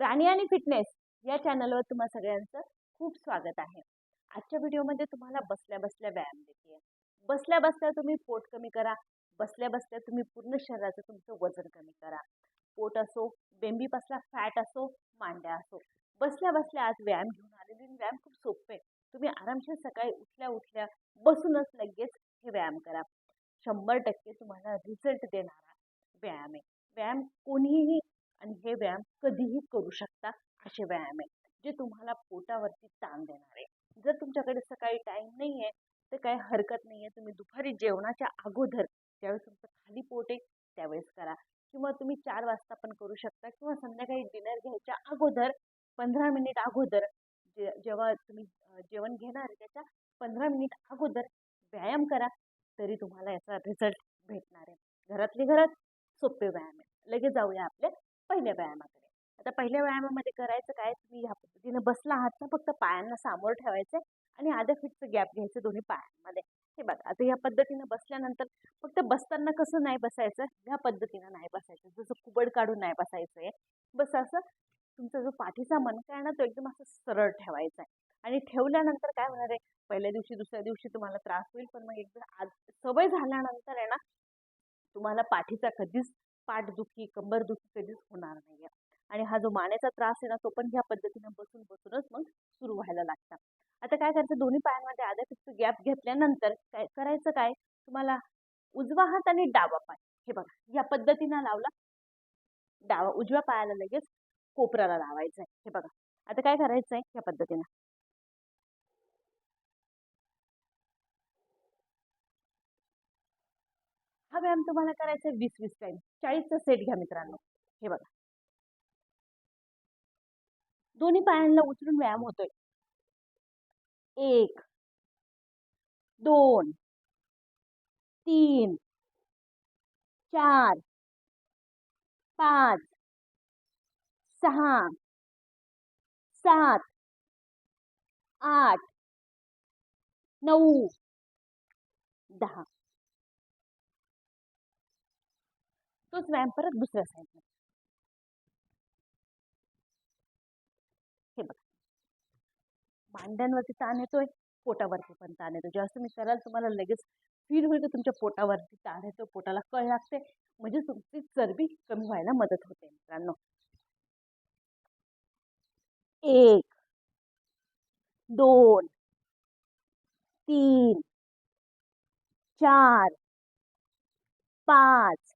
राणी आणि फिटनेस या चॅनलवर तुम्हा सगळ्यांचं खूप स्वागत आहे. आजच्या व्हिडिओमध्ये तुम्हाला बसल्या बसल्या व्यायाम देते बसल्या बसल्या तुम्ही पोट कमी करा. बसल्या बसल्या तुम्ही पूर्ण शरीराचं तुमचं वजन कमी करा. पोट असो बेंबीपासला फॅट असो मांड्या असो. बसल्या बसल्या आज व्यायाम घेऊन आलेले आणि व्यायाम खूप सोपे. तुम्ही आरामशीर सकाळी उठल्या उठल्या बसूनच लगेच हे व्यायाम करा. शंभर टक्के तुम्हाला रिझल्ट देणारा व्यायाम आहे. व्यायाम कोणीही आणि हे व्यायाम कधीही करू शकता असे व्यायाम आहे जे तुम्हाला पोटावरती ताण देणार आहे जर तुमच्याकडे सकाळी टाईम नाही आहे तर काही हरकत नाही आहे तुम्ही दुपारी जेवणाच्या अगोदर ज्यावेळेस तुमचं खाली पोट आहे त्यावेळेस करा. किंवा तुम्ही चार वाजता पण करू शकता किंवा संध्याकाळी डिनर घ्यायच्या अगोदर पंधरा मिनिट अगोदर जे जेव्हा तुम्ही जेवण घेणार त्याच्या पंधरा मिनिट अगोदर व्यायाम करा तरी तुम्हाला याचा रिझल्ट भेटणार आहे. घरातले घरात सोपे व्यायाम आहे लगेच जाऊया आपल्या पहिल्या व्यायामाकडे. आता पहिल्या व्यायामामध्ये करायचं काय? तुम्ही ह्या पद्धतीने बसला आहात ना फक्त पायांना सामोर ठेवायचं आणि आध्या फिटचं गॅप घ्यायचं दोन्ही पायांमध्ये. हे बघा आता ह्या पद्धतीनं बसल्यानंतर फक्त बसताना कसं नाही बसायचं? ह्या पद्धतीनं नाही बसायचं. जसं कुबड काढून नाही बसायचं आहे बस असं तुमचा जो पाठीचा मणका आहे ना तो एकदम असं सरळ ठेवायचा आहे. आणि ठेवल्यानंतर काय होणार आहे? पहिल्या दिवशी दुसऱ्या दिवशी तुम्हाला त्रास होईल पण मग एकदा आज सवय झाल्यानंतर आहे ना तुम्हाला पाठीचा कधीच पाठदुखी कंबरदुखी कधीच होणार नाही आणि हा जो मानेचा त्रास आहे ना तो पण ह्या पद्धतीनं बसून बसूनच मग सुरू व्हायला लागतात. आता काय करायचं? दोन्ही पायांमध्ये आधा फिक्स गॅप घेतल्यानंतर काय करायचं काय? तुम्हाला उजवा हात आणि डावा पाय. हे बघा या पद्धतीनं लावला. डावा उजव्या पायाला लगेच कोपऱ्याला लावायचं आहे हे बघा आता काय करायचं आहे या पद्धतीनं. व्यायाम तुम्हाला करायचा आहे वीस वीस टाइम चाळीसचा सेट घ्या मित्रांनो. हे बघा. दोन्ही पायांना उचलून व्यायाम होतोय. एक दोन तीन चार पाच सहा सात आठ नऊ दहा. तोच व्यायाम परत दुसऱ्या साईडला हे बघा. मांड्यांवरती ताण येतोय पोटावरती पण ताण येतो जेव्हा तुम्ही कराल तुम्हाला लगेच फील होईल की तुमच्या पोटावरती ताण येतो पोटाला कळ लागते. म्हणजे तुमची चरबी कमी व्हायला मदत होते मित्रांनो. एक दोन तीन चार पाच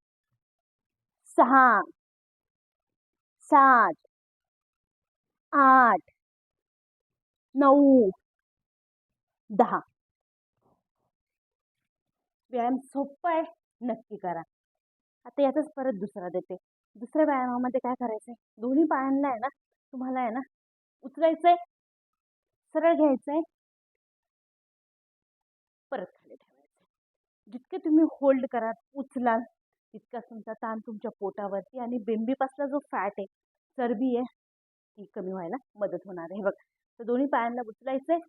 सहा सात आठ नऊ दहा. व्यायाम सोपा आहे नक्की करा. आता याचाच परत दुसरा देते. दुसऱ्या व्यायामामध्ये काय करायचं आहे दोन्ही पायांना आहे ना तुम्हाला आहे ना उचलायचं आहे सरळ घ्यायचं आहे परत खाली ठेवायचं आहे जितके तुम्ही होल्ड कराल उचलाल तितकाच तुमचा ताण तुमच्या पोटावरती आणि बेंबीपासला जो फॅट आहे चरबी आहे ती कमी व्हायला मदत होणार आहे. बघ तर दोन्ही पायांना उचलायचं आहे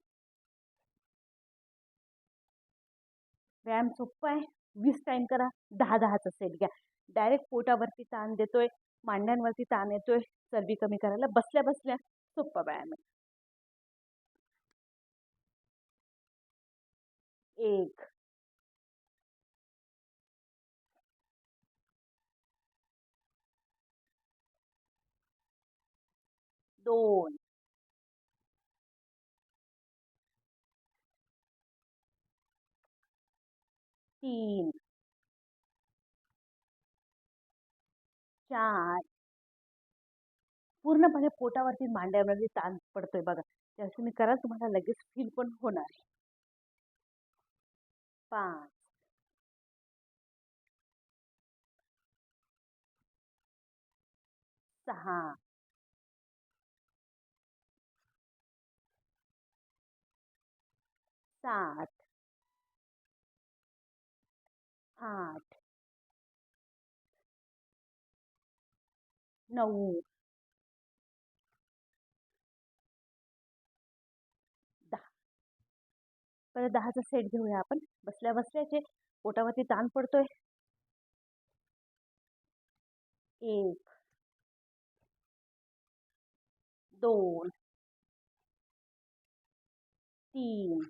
व्यायाम सोपा आहे. वीस टाईम करा दहा दहाचा सेट घ्या. डायरेक्ट पोटावरती ताण देतोय मांड्यांवरती ताण येतोय चरबी कमी करायला बसल्या बसल्या सोपा व्यायाम आहे. एक. दोन तीन चार पूर्णपणे पोटावरती मांड्यावरती ताण पडतोय बघा. त्यावेळेस तुम्ही करा, तुम्हाला लगेच फील पण होणार. पाच. सहा. सात. आठ. नऊ. दहा. परत दहाचा सेट घेऊया आपण. बसल्या बसल्याचे पोटावरती ताण पडतोय. एक. दोन. तीन.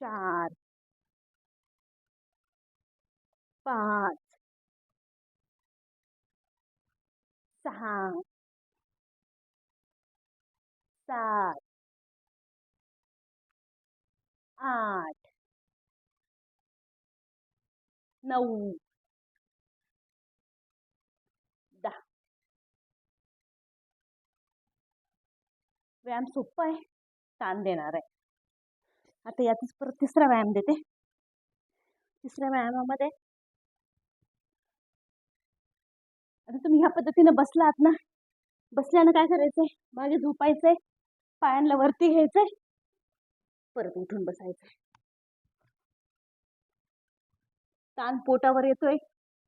चार. पाच. सहा. सात. आठ. नऊ. दहा. व्यायाम सोपा आहे. ताण देणार आहे. आता यातच परत तिसरा व्यायाम देते. तिसऱ्या व्यायामामध्ये आता तुम्ही ह्या पद्धतीनं बसलात ना बसल्यानं काय करायचंय? मागे झोपायचंय पायांना वरती घ्यायचंय परत उठून बसायचंय. ताण पोटावर येतोय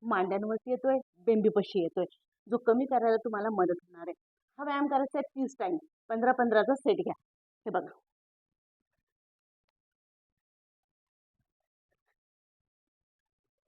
मांड्यांवरती येतोय बेंबीपशी येतोय. जो कमी करायला तुम्हाला मदत होणार आहे. हा व्यायाम करायचा आहे तीस टाइम पंधरा पंधराचा सेट घ्या. हे बघा.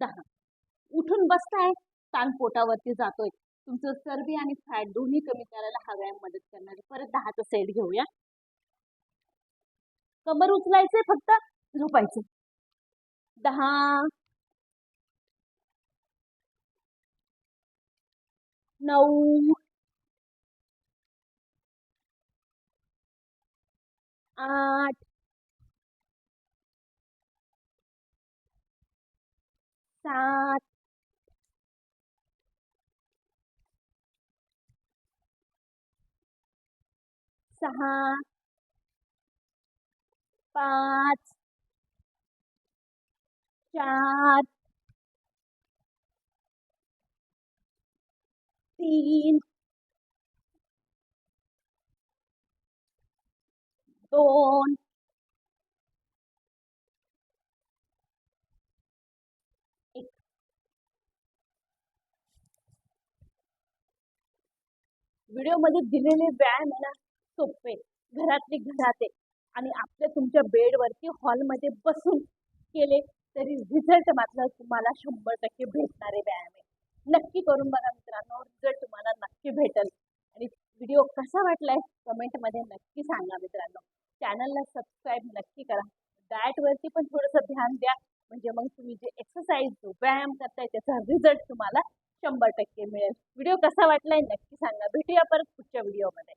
दहा उठून बसताय ताण पोटावरती जातोय. तुमचं चरबी आणि फॅट दोन्ही कमी करायला हा व्यायाम मदत करणार. परत दहाचा सेट घेऊया. कमर उचलायचे फक्त झोपायचे. दहा. नऊ. आठ. ศาสตร์ สหปาจชาดตีนโดน व्हिडिओमध्ये दिलेले व्यायाम आहे ना सोपे. घरातले घरात आहे आणि आपल्या तुमच्या बेडवरती हॉलमध्ये बसून केले तरी रिझल्ट मात्र तुम्हाला शंभर टक्के भेटणारे व्यायाम आहे. नक्की करून बघा मित्रांनो रिझल्ट तुम्हाला नक्की भेटेल. आणि व्हिडिओ कसा वाटलाय कमेंटमध्ये नक्की सांगा मित्रांनो. चॅनलला सबस्क्राईब नक्की करा. डाएटवरती पण थोडंसं ध्यान द्या. म्हणजे मग तुम्ही जे एक्सरसाइज जो व्यायाम करताय त्याचा रिझल्ट तुम्हाला शंभर टक्के मिळेल. व्हिडिओ कसा वाटलाय नक्की सांगा. भेटूया परत पुढच्या व्हिडिओमध्ये.